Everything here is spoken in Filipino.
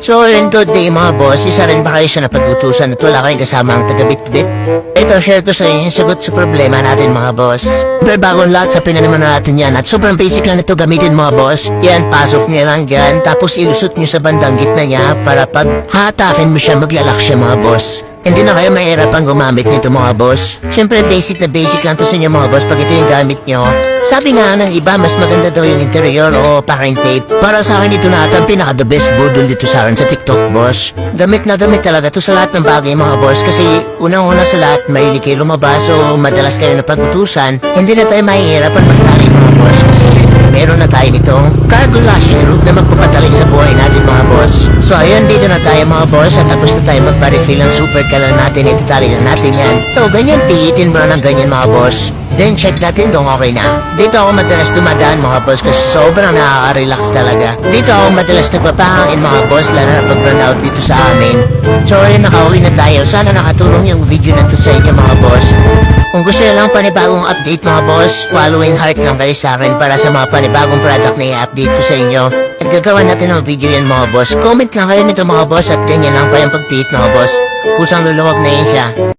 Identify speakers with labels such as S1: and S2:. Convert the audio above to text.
S1: So, in good day mga boss, isa rin ba kayo sa napag-utusan at wala kayong kasama ang taga-bit-bit? Ito, share ko sa inyo yung sagot sa problema natin mga boss. Pero bagong lahat sa pinanaman natin yan at sobrang basic lang ito gamitin mga boss. Yan, pasok niya lang yan, tapos ilusot niyo sa bandang gitna niya para pag hatakin mo siya, maglalak siya mga boss. Hindi na kayo mahirapan gumamit nito mga boss. Siyempre basic na basic lang to sa inyo mga boss pag ito yung gamit nyo. Sabi nga ng iba mas maganda daw yung interior o packing tape. Para sa akin ito na ata ang pinaka the best budol dito sa akin sa TikTok boss. Gamit na gamit talaga to sa lahat ng bagay mga boss kasi unang-una sa lahat mahilig kayo lumabas o madalas kayo na pag-utusan. Hindi na tayo mahihirapan magtali mga boss kasi meron na tayo nitong cargo lashing route na magpapadali sa So ayun, dito na tayo mga boss at tapos na tayo magpa-refill ng super color natin. Itatali na natin yan. So ganyan, pihitin mo na ng ganyan mga boss. Then check natin kung okay na. Dito ako madalas dumadaan mga boss kasi sobrang nakaka-relax talaga. Dito ako madalas nagpapahangin mga boss lalo na pag run out dito sa amin. So ayun, nakauwi na tayo. Sana nakatulong yung video na to sa inyo mga boss. Kung gusto nyo lang panibagong update mga boss, following heart lang kayo sa akin para sa mga panibagong product na i-update ko sa inyo. At gagawa natin ng video yan mga boss. Comment lang kayo nito mga boss at ganyan lang pa yung pag-tweet mga boss. Kusang luluwag na yun siya.